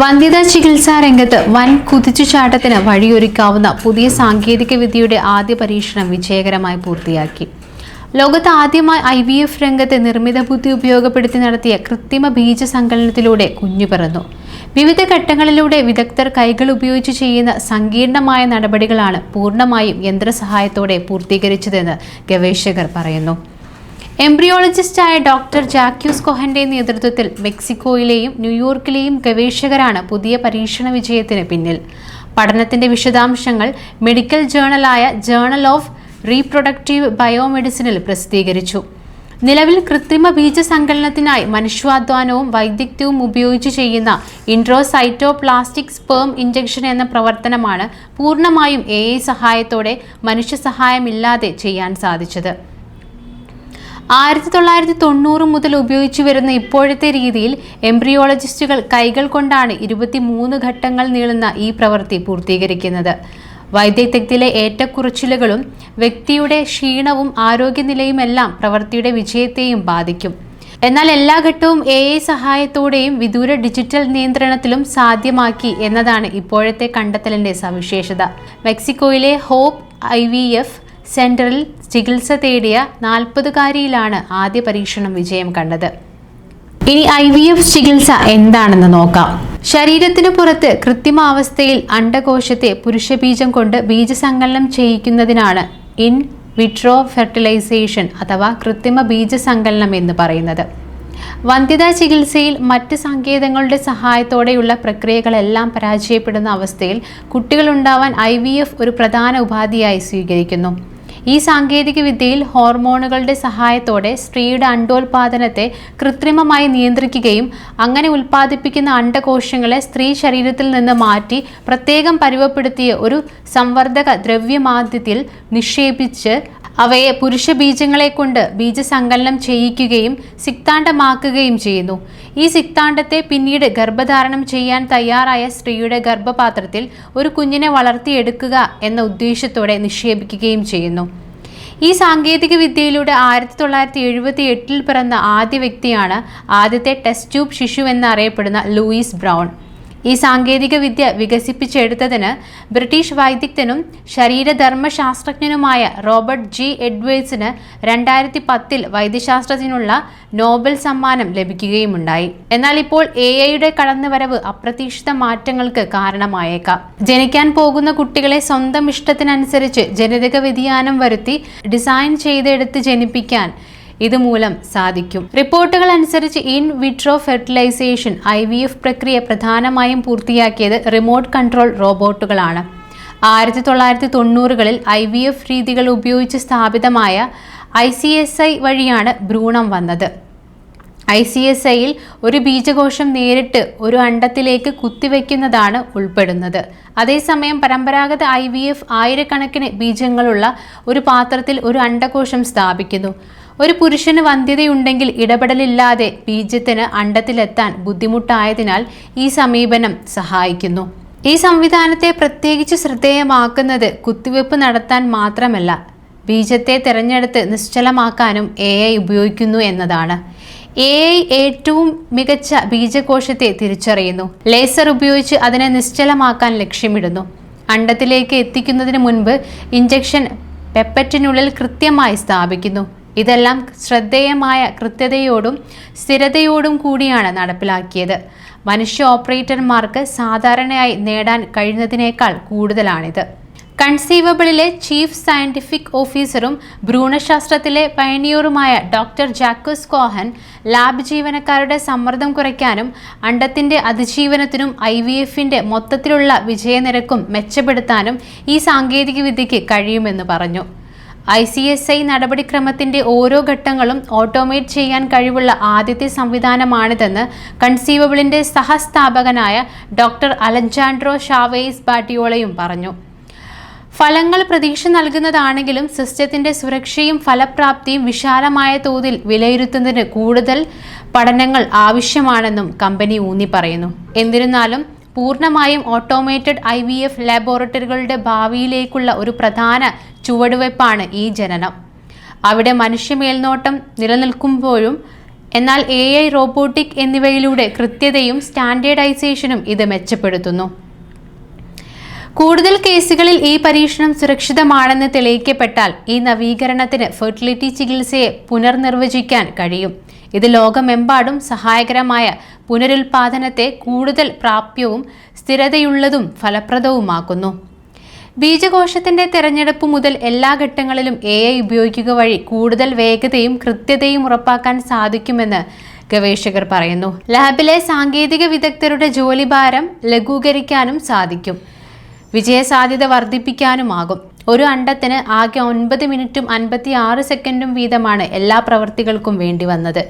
വന്ധ്യതാ ചികിത്സാ രംഗത്ത് വൻ കുതിച്ചുചാട്ടത്തിന് വഴിയൊരുക്കാവുന്ന പുതിയ സാങ്കേതിക വിദ്യയുടെ ആദ്യ പരീക്ഷണം വിജയകരമായി പൂർത്തിയാക്കി. ലോകത്ത് ആദ്യമായി ഐ വി എഫ് രംഗത്ത് നിർമ്മിത ബുദ്ധി ഉപയോഗപ്പെടുത്തി നടത്തിയ കൃത്രിമ ബീജ സങ്കലനത്തിലൂടെ കുഞ്ഞു പിറന്നു. വിവിധ ഘട്ടങ്ങളിലൂടെ വിദഗ്ധർ കൈകൾ ഉപയോഗിച്ച് ചെയ്യുന്ന സങ്കീർണമായ നടപടികളാണ് പൂർണമായും യന്ത്രസഹായത്തോടെ പൂർത്തീകരിച്ചതെന്ന് ഗവേഷകർ പറയുന്നു. എംബ്രിയോളജിസ്റ്റായ ഡോക്ടർ ജാക്യൂസ് കൊഹന്റെ നേതൃത്വത്തിൽ മെക്സിക്കോയിലെയും ന്യൂയോർക്കിലെയും ഗവേഷകരാണ് പുതിയ പരീക്ഷണ വിജയത്തിന് പിന്നിൽ. പഠനത്തിന്റെ വിശദാംശങ്ങൾ മെഡിക്കൽ ജേണലായ ജേണൽ ഓഫ് റീപ്രൊഡക്റ്റീവ് ബയോമെഡിസിനിൽ പ്രസിദ്ധീകരിച്ചു. നിലവിൽ കൃത്രിമ ബീജസങ്കലനത്തിനായി മനുഷ്യാധ്വാനവും വൈദഗ്ധ്യവും ഉപയോഗിച്ച് ചെയ്യുന്ന ഇൻട്രോസൈറ്റോപ്ലാസ്റ്റിക് സ്പേം ഇഞ്ചക്ഷൻ എന്ന പ്രവർത്തനമാണ് പൂർണമായും എ സഹായത്തോടെ മനുഷ്യ സഹായമില്ലാതെ ചെയ്യാൻ സാധിച്ചത്. ആയിരത്തി തൊള്ളായിരത്തി തൊണ്ണൂറ് മുതൽ ഉപയോഗിച്ചു വരുന്ന ഇപ്പോഴത്തെ രീതിയിൽ എംബ്രിയോളജിസ്റ്റുകൾ കൈകൾ കൊണ്ടാണ് ഇരുപത്തിമൂന്ന് ഘട്ടങ്ങൾ നീളുന്ന ഈ പ്രവൃത്തി പൂർത്തീകരിക്കുന്നത്. വൈദ്യത്വത്തിലെ ഏറ്റക്കുറച്ചിലുകളും വ്യക്തിയുടെ ക്ഷീണവും ആരോഗ്യനിലയുമെല്ലാം പ്രവൃത്തിയുടെ വിജയത്തെയും ബാധിക്കും. എന്നാൽ എല്ലാ ഘട്ടവും എ ഐ സഹായത്തോടെയും വിദൂര ഡിജിറ്റൽ നിയന്ത്രണത്തിലും സാധ്യമാക്കി എന്നതാണ് ഇപ്പോഴത്തെ കണ്ടെത്തലിന്റെ സവിശേഷത. മെക്സിക്കോയിലെ ഹോപ്പ് ഐ വി എഫ് സെന്ററിൽ ചികിത്സ തേടിയ നാൽപ്പതുകാരിയിലാണ് ആദ്യ പരീക്ഷണം വിജയം കണ്ടത്. ഇനി ഐ വി എഫ് ചികിത്സ എന്താണെന്ന് നോക്കാം. ശരീരത്തിനു പുറത്ത് കൃത്രിമാവസ്ഥയിൽ അണ്ടകോശത്തെ പുരുഷബീജം കൊണ്ട് ബീജസങ്കലനം ചെയ്യിക്കുന്നതിനാണ് ഇൻ വിട്രോ ഫെർട്ടിലൈസേഷൻ അഥവാ കൃത്രിമ ബീജസങ്കലനം എന്ന് പറയുന്നത്. വന്ധ്യതാ ചികിത്സയിൽ മറ്റ് സങ്കേതങ്ങളുടെ സഹായത്തോടെയുള്ള പ്രക്രിയകളെല്ലാം പരാജയപ്പെടുന്ന അവസ്ഥയിൽ കുട്ടികളുണ്ടാവാൻ ഐ ഒരു പ്രധാന ഉപാധിയായി സ്വീകരിക്കുന്നു. ഈ സാങ്കേതിക വിദ്യയിൽ ഹോർമോണുകളുടെ സഹായത്തോടെ സ്ത്രീയുടെ അണ്ടോൽപാദനത്തെ കൃത്രിമമായി നിയന്ത്രിക്കുകയും അങ്ങനെ ഉൽപ്പാദിപ്പിക്കുന്ന അണ്ടകോശങ്ങളെ സ്ത്രീ ശരീരത്തിൽ നിന്ന് മാറ്റി പ്രത്യേകം പരുവപ്പെടുത്തിയ ഒരു സംവർദ്ധക ദ്രവ്യമാദ്യത്തിൽ നിക്ഷേപിച്ച് അവയെ പുരുഷ ബീജങ്ങളെ കൊണ്ട് ബീജസങ്കലനം ചെയ്യിക്കുകയും സിക്താണ്ഡമാക്കുകയും ചെയ്യുന്നു. ഈ സിക്താണ്ടത്തെ പിന്നീട് ഗർഭധാരണം ചെയ്യാൻ തയ്യാറായ സ്ത്രീയുടെ ഗർഭപാത്രത്തിൽ ഒരു കുഞ്ഞിനെ വളർത്തിയെടുക്കുക എന്ന ഉദ്ദേശത്തോടെ നിക്ഷേപിക്കുകയും ചെയ്യുന്നു. ഈ സാങ്കേതിക വിദ്യയിലൂടെ ആയിരത്തി തൊള്ളായിരത്തി എഴുപത്തി എട്ടിൽ പിറന്ന ആദ്യ വ്യക്തിയാണ് ആദ്യത്തെ ടെസ്റ്റ് ട്യൂബ് ശിശു എന്നറിയപ്പെടുന്ന ലൂയിസ് ബ്രൗൺ. ഈ സാങ്കേതിക വിദ്യ വികസിപ്പിച്ചെടുത്തതിന് ബ്രിട്ടീഷ് വൈദഗ്ധ്യനും ശരീരധർമ്മശാസ്ത്രജ്ഞനുമായ റോബർട്ട് ജി എഡ്വേഴ്സിന് രണ്ടായിരത്തി പത്തിൽ വൈദ്യശാസ്ത്രത്തിനുള്ള നോബൽ സമ്മാനം ലഭിക്കുകയുമുണ്ടായി. എന്നാൽ ഇപ്പോൾ എ ഐയുടെ കടന്നുവരവ് അപ്രതീക്ഷിത മാറ്റങ്ങൾക്ക് കാരണമായേക്കാം. ജനിക്കാൻ പോകുന്ന കുട്ടികളെ സ്വന്തം ഇഷ്ടത്തിനനുസരിച്ച് ജനിതക വ്യതിയാനം വരുത്തി ഡിസൈൻ ചെയ്തെടുത്ത് ജനിപ്പിക്കാൻ ഇതുമൂലം സാധിക്കും. റിപ്പോർട്ടുകൾ അനുസരിച്ച് ഇൻ വിട്രോ ഫെർട്ടിലൈസേഷൻ ഐ പ്രക്രിയ പ്രധാനമായും പൂർത്തിയാക്കിയത് റിമോട്ട് കൺട്രോൾ റോബോട്ടുകളാണ്. ആയിരത്തി തൊള്ളായിരത്തി തൊണ്ണൂറുകളിൽ ഐ വി എഫ് രീതികൾ ഉപയോഗിച്ച് സ്ഥാപിതമായ ഐ സി എസ് ഐ വഴിയാണ് ഭ്രൂണം വന്നത്. ഐ സി എസ് ഐയിൽ ഒരു ബീജകോശം നേരിട്ട് ഒരു അണ്ടത്തിലേക്ക് കുത്തിവെക്കുന്നതാണ് ഉൾപ്പെടുന്നത്. അതേസമയം പരമ്പരാഗത ഐ വി എഫ് ആയിരക്കണക്കിന് ബീജങ്ങളുള്ള ഒരു പാത്രത്തിൽ ഒരു അണ്ടകോശം സ്ഥാപിക്കുന്നു. ഒരു പുരുഷന് വന്ധ്യതയുണ്ടെങ്കിൽ ഇടപെടലില്ലാതെ ബീജത്തിന് അണ്ടത്തിലെത്താൻ ബുദ്ധിമുട്ടായതിനാൽ ഈ സമീപനം സഹായിക്കുന്നു. ഈ സംവിധാനത്തെ പ്രത്യേകിച്ച് ശ്രദ്ധേയമാക്കുന്നത് കുത്തിവെപ്പ് നടത്താൻ മാത്രമല്ല ബീജത്തെ തിരഞ്ഞെടുത്ത് നിശ്ചലമാക്കാനും എ ഐ ഉപയോഗിക്കുന്നു എന്നതാണ്. എ ഐ ഏറ്റവും മികച്ച ബീജകോശത്തെ തിരിച്ചറിയുന്നു. ലേസർ ഉപയോഗിച്ച് അതിനെ നിശ്ചലമാക്കാൻ ലക്ഷ്യമിടുന്നു. അണ്ടത്തിലേക്ക് എത്തിക്കുന്നതിന് മുൻപ് ഇഞ്ചക്ഷൻ പെപ്പറ്റിനുള്ളിൽ കൃത്യമായി സ്ഥാപിക്കുന്നു. ഇതെല്ലാം ശ്രദ്ധേയമായ കൃത്യതയോടും സ്ഥിരതയോടും കൂടിയാണ് നടപ്പിലാക്കിയത്. മനുഷ്യ ഓപ്പറേറ്റർമാർക്ക് സാധാരണയായി നേടാൻ കഴിയുന്നതിനേക്കാൾ കൂടുതലാണിത്. കൺസീവബിളിലെ ചീഫ് സയന്റിഫിക് ഓഫീസറും ഭ്രൂണശാസ്ത്രത്തിലെ പയനിയറുമായ ഡോക്ടർ ജാക്കോസ് കോഹൻ ലാബ് ജീവനക്കാരുടെ സമ്മർദ്ദം കുറയ്ക്കാനും അണ്ടത്തിന്റെ അതിജീവനത്തിനും ഐ വി എഫിന്റെ മൊത്തത്തിലുള്ള വിജയനിരക്കും മെച്ചപ്പെടുത്താനും ഈ സാങ്കേതികവിദ്യയ്ക്ക് കഴിയുമെന്ന് പറഞ്ഞു. ഐ സി എസ് ഐ നടപടിക്രമത്തിന്റെ ഓരോ ഘട്ടങ്ങളും ഓട്ടോമേറ്റ് ചെയ്യാൻ കഴിവുള്ള ആദ്യത്തെ സംവിധാനമാണിതെന്ന് കൺസീവബിളിന്റെ സഹസ്ഥാപകനായ ഡോക്ടർ അലജാൻഡ്രോ ഷാവേസ് ബാട്ടിയോളയും പറഞ്ഞു. ഫലങ്ങൾ പ്രതീക്ഷ നൽകുന്നതാണെങ്കിലും സിസ്റ്റത്തിന്റെ സുരക്ഷയും ഫലപ്രാപ്തിയും വിശാലമായ തോതിൽ വിലയിരുത്തുന്നതിന് കൂടുതൽ പഠനങ്ങൾ ആവശ്യമാണെന്നും കമ്പനി ഊന്നി പറയുന്നു എന്നിരുന്നാലും പൂർണമായും ഓട്ടോമേറ്റഡ് ഐ വി എഫ് ലാബോറട്ടറികളുടെ ഭാവിയിലേക്കുള്ള ഒരു പ്രധാന ചുവടുവയ്പ്പാണ് ഈ ജനനം. അവിടെ മനുഷ്യ മേൽനോട്ടം നിലനിൽക്കുമ്പോഴും എന്നാൽ എ ഐ റോബോട്ടിക് എന്നിവയിലൂടെ കൃത്യതയും സ്റ്റാൻഡേർഡൈസേഷനും ഇത് മെച്ചപ്പെടുത്തുന്നു. കൂടുതൽ കേസുകളിൽ ഈ പരീക്ഷണം സുരക്ഷിതമാണെന്ന് തെളിയിക്കപ്പെട്ടാൽ ഈ നവീകരണത്തിന് ഫെർട്ടിലിറ്റി ചികിത്സയെ പുനർനിർവചിക്കാൻ കഴിയും. ഇത് ലോകമെമ്പാടും സഹായകരമായ പുനരുൽപാദനത്തെ കൂടുതൽ പ്രാപ്യവും സ്ഥിരതയുള്ളതും ഫലപ്രദവുമാക്കുന്നു. ബീജകോശത്തിന്റെ തിരഞ്ഞെടുപ്പ് മുതൽ എല്ലാ ഘട്ടങ്ങളിലും എ ഐ ഉപയോഗിക്കുക വഴി കൂടുതൽ വേഗതയും കൃത്യതയും ഉറപ്പാക്കാൻ സാധിക്കുമെന്ന് ഗവേഷകർ പറയുന്നു. ലാബിലെ സാങ്കേതിക വിദഗ്ധരുടെ ജോലിഭാരം ലഘൂകരിക്കാനും സാധിക്കും. വിജയസാധ്യത വർദ്ധിപ്പിക്കാനുമാകും. ഒരു അണ്ടത്തിന് ആകെ ഒൻപത് മിനിറ്റും അൻപത്തി ആറ് സെക്കൻഡും വീതമാണ് എല്ലാ പ്രവൃത്തികൾക്കും വേണ്ടി വന്നത്.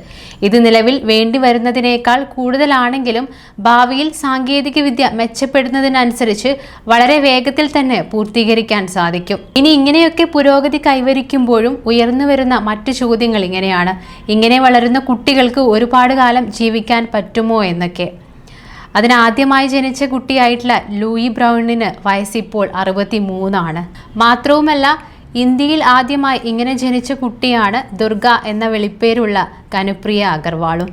ഇത് നിലവിൽ വേണ്ടി വരുന്നതിനേക്കാൾ കൂടുതലാണെങ്കിലും ഭാവിയിൽ സാങ്കേതികവിദ്യ മെച്ചപ്പെടുന്നതിനനുസരിച്ച് വളരെ വേഗത്തിൽ തന്നെ പൂർത്തീകരിക്കാൻ സാധിക്കും. ഇനി ഇങ്ങനെയൊക്കെ പുരോഗതി കൈവരിക്കുമ്പോഴും ഉയർന്നു വരുന്ന മറ്റു ചോദ്യങ്ങൾ ഇങ്ങനെയാണ്. ഇങ്ങനെ വളരുന്ന കുട്ടികൾക്ക് ഒരുപാട് കാലം ജീവിക്കാൻ പറ്റുമോ എന്നൊക്കെ. അതിനാദ്യമായി ജനിച്ച കുട്ടിയായിട്ടുള്ള ലൂയി ബ്രൗണിന് വയസ്സിപ്പോൾ അറുപത്തി മൂന്നാണ് മാത്രവുമല്ല ഇന്ത്യയിൽ ആദ്യമായി ഇങ്ങനെ ജനിച്ച കുട്ടിയാണ് ദുർഗ എന്ന വെളിപ്പേരുള്ള കനുപ്രിയ അഗർവാളും.